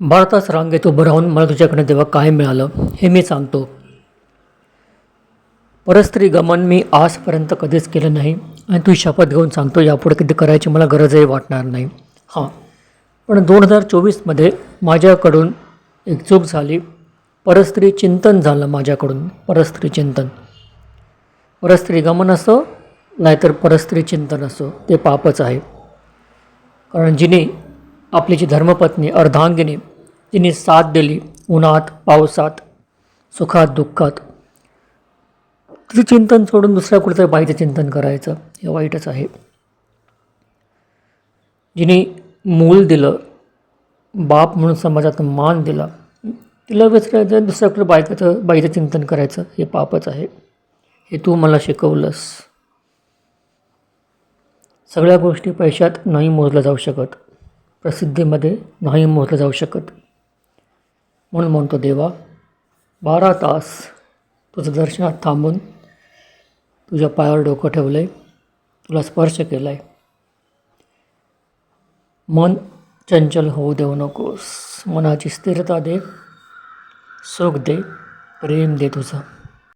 भारतास रांगेत उभं राहून मला तुझ्याकडे तेव्हा काय मिळालं हे मी सांगतो. परस्त्री गमन मी आजपर्यंत कधीच केलं नाही आणि तू शपथ घेऊन सांगतो यापुढे कधी करायची मला गरजही वाटणार नाही. हां पण दोन हजार चोवीसमध्ये माझ्याकडून एक चूक झाली. परस्त्री चिंतन झालं माझ्याकडून परस्त्री चिंतन. परस्त्री गमन असो नाहीतर परस्त्री चिंतन असो ते पापच आहे. कारण जिने आपली जी धर्मपत्नी अर्धांगिनी तिने साथ दिली उन्हात पावसात सुखात दुःखात. तिचं चिंतन सोडून दुसऱ्या कुठेतरी बाईचं चिंतन करायचं हे वाईटच आहे. जिने मूल दिलं बाप म्हणून समाजात मान दिला तिला विसरायचं दुसऱ्या कुठे बायकाचं बाईचं चिंतन करायचं हे पापच आहे. हे तू मला शिकवलंस. सगळ्या गोष्टी पैशात नाही मोजल्या जाऊ शकत. प्रसिद्धीमध्ये नाही मोजलं जाऊ शकत. म्हणून म्हणतो देवा बारा तास तुझं दर्शनात थांबून तुझ्या पायावर डोकं ठेवलं आहे तुला स्पर्श केला आहे मन चंचल होऊ देऊ नकोस. मनाची स्थिरता दे सुख दे प्रेम दे तुझं.